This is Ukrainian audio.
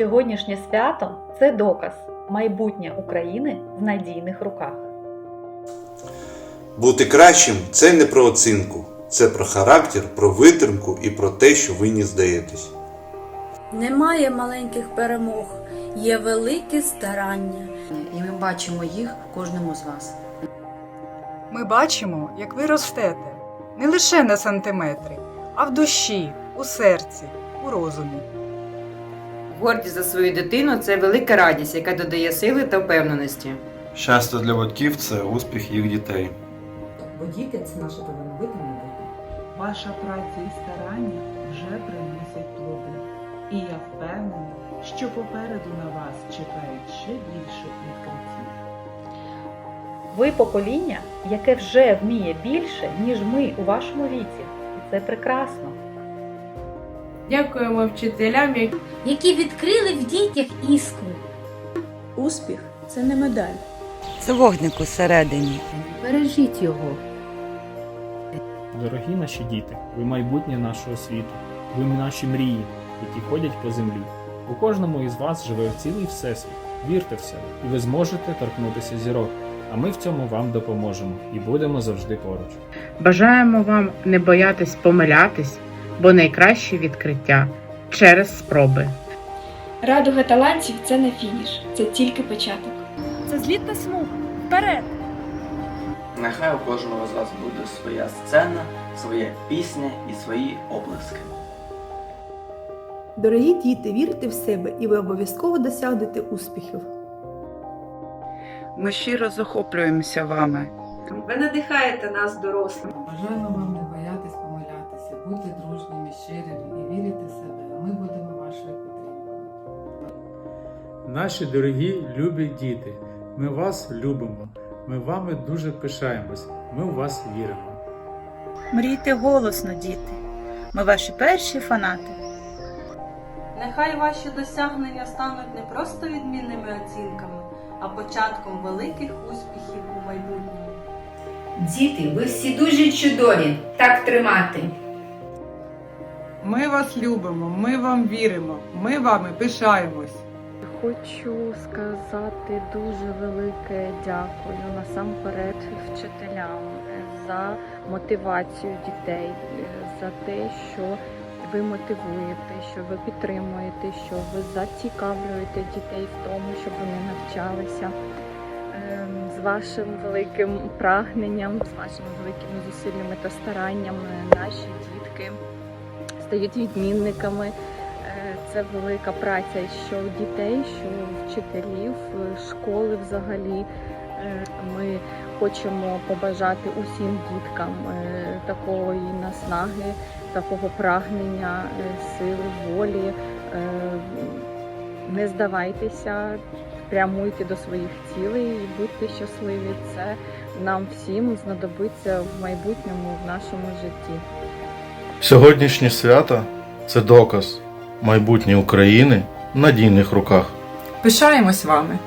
сьогоднішнє свято це доказ майбутнє України в надійних руках. Бути кращим це не про оцінку, це про характер, про витримку і про те, що ви не здаєтесь. Немає маленьких перемог, є великі старання. і ми бачимо їх кожному з вас. Ми бачимо, як ви ростете не лише на сантиметри, а в душі, у серці, у розумі. Гордість за свою дитину це велика радість, яка додає сили та впевненості. Щастя для батьків це успіх їх дітей. Бо діти це наше талановите майбутнє. Ваша праця і старання вже приносять плоди. І я впевнена, що попереду на вас чекають ще більше відкриттів. Ви покоління, яке вже вміє більше, ніж ми у вашому віці. І це прекрасно. Дякуємо вчителям, які відкрили в дітях іскру. Успіх це не медаль. Це вогник усередині. Бережіть його. Дорогі наші діти, ви майбутнє нашого світу, ви наші мрії, які ходять по землі. У кожному із вас живе цілий всесвіт. Вірте в себе, і ви зможете торкнутися зірок. А ми в цьому вам допоможемо і будемо завжди поруч. бажаємо вам не боятись помилятись, бо найкраще відкриття через спроби. Радуга талантів це не фініш, це тільки початок. Це злітна смуга. Вперед! Нехай у кожного з вас буде своя сцена, своя пісня і свої облески. Дорогі діти, вірте в себе і ви обов'язково досягнете успіхів. Ми щиро захоплюємося вами. Ви надихаєте нас, дорослих. Бажаємо вам щирими і вірити в себе, а ми будемо вашою підтримкою. Наші дорогі любі діти, ми вас любимо. Ми вами дуже пишаємось. Ми у вас віримо. Мрійте голосно, діти. Ми ваші перші фанати. Нехай ваші досягнення стануть не просто відмінними оцінками, а початком великих успіхів у майбутньому. Діти, ви всі дуже чудові. Так тримати. Ми вас любимо, ми вам віримо, ми вами пишаємось. Хочу сказати дуже велике дякую насамперед вчителям за мотивацію дітей, за те, що ви мотивуєте, що ви підтримуєте, що ви зацікавлюєте дітей в тому, щоб вони навчалися. Ем, З вашим великим прагненням, з вашими великими зусиллями та стараннями наші дітки стають відмінниками. Е, Це велика праця що дітей, що вчителів, школи взагалі. Е, Ми хочемо побажати усім діткам е, такої наснаги, такого прагнення, сили, волі. Не здавайтеся, прямуйте до своїх цілей і будьте щасливі. Це нам всім знадобиться в майбутньому в нашому житті. Сьогоднішнє свято це доказ майбутнє України в надійних руках. Пишаємось вами.